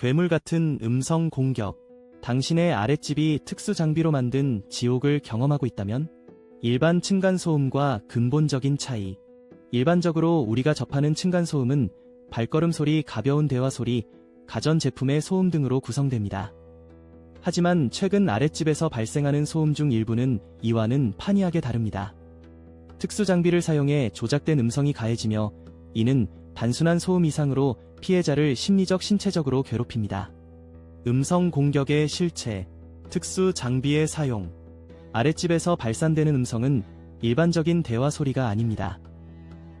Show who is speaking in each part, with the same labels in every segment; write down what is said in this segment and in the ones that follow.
Speaker 1: 괴물 같은 음성 공격. 당신의 아랫집이 특수 장비로 만든 지옥을 경험하고 있다면? 일반 층간소음과 근본적인 차이. 일반적으로 우리가 접하는 층간소음은 발걸음 소리, 가벼운 대화 소리, 가전제품의 소음 등으로 구성됩니다. 하지만 최근 아랫집에서 발생하는 소음 중 일부는 이와는 판이하게 다릅니다. 특수 장비를 사용해 조작된 음성이 가해지며 이는 단순한 소음 이상으로 피해자를 심리적 신체적으로 괴롭힙니다. 음성 공격의 실체, 특수 장비의 사용. 아랫집에서 발산되는 음성은 일반적인 대화 소리가 아닙니다.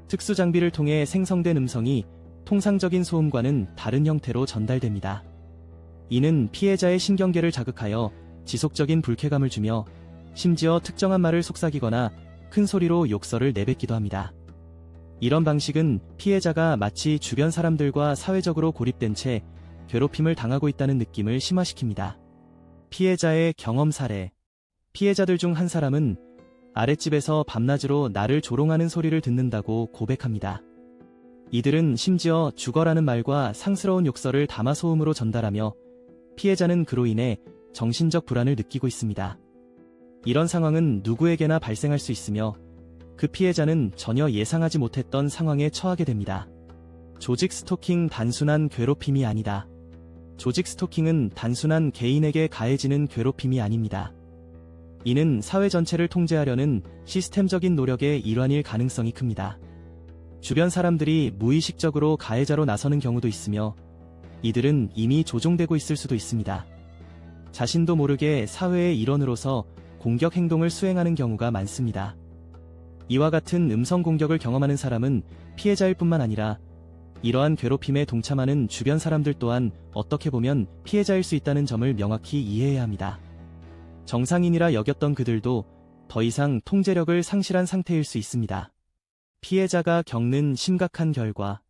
Speaker 1: 특수 장비를 통해 생성된 음성이 통상적인 소음과는 다른 형태로 전달됩니다. 이는 피해자의 신경계를 자극하여 지속적인 불쾌감을 주며 심지어 특정한 말을 속삭이거나 큰 소리로 욕설을 내뱉기도 합니다. 이런 방식은 피해자가 마치 주변 사람들과 사회적으로 고립된 채 괴롭힘을 당하고 있다는 느낌을 심화시킵니다. 피해자의 경험 사례. 피해자들 중 한 사람은 아랫집에서 밤낮으로 나를 조롱하는 소리를 듣는다고 고백합니다. 이들은 심지어 죽어라는 말과 상스러운 욕설을 담아 소음으로 전달하며 피해자는 그로 인해 정신적 불안을 느끼고 있습니다. 이런 상황은 누구에게나 발생할 수 있으며 그 피해자는 전혀 예상하지 못했던 상황에 처하게 됩니다. 조직 스토킹 단순한 괴롭힘이 아니다. 조직 스토킹은 단순한 개인에게 가해지는 괴롭힘이 아닙니다. 이는 사회 전체를 통제하려는 시스템적인 노력의 일환일 가능성이 큽니다. 주변 사람들이 무의식적으로 가해자로 나서는 경우도 있으며 이들은 이미 조종되고 있을 수도 있습니다. 자신도 모르게 사회의 일원으로서 공격 행동을 수행하는 경우가 많습니다. 이와 같은 음성 공격을 경험하는 사람은 피해자일 뿐만 아니라 이러한 괴롭힘에 동참하는 주변 사람들 또한 어떻게 보면 피해자일 수 있다는 점을 명확히 이해해야 합니다. 정상인이라 여겼던 그들도 더 이상 통제력을 상실한 상태일 수 있습니다. 피해자가 겪는 심각한 결과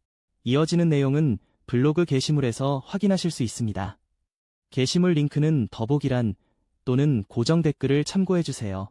Speaker 1: 이어지는 내용은 블로그 게시물에서 확인하실 수 있습니다. 게시물 링크는 더보기란 또는 고정 댓글을 참고해주세요.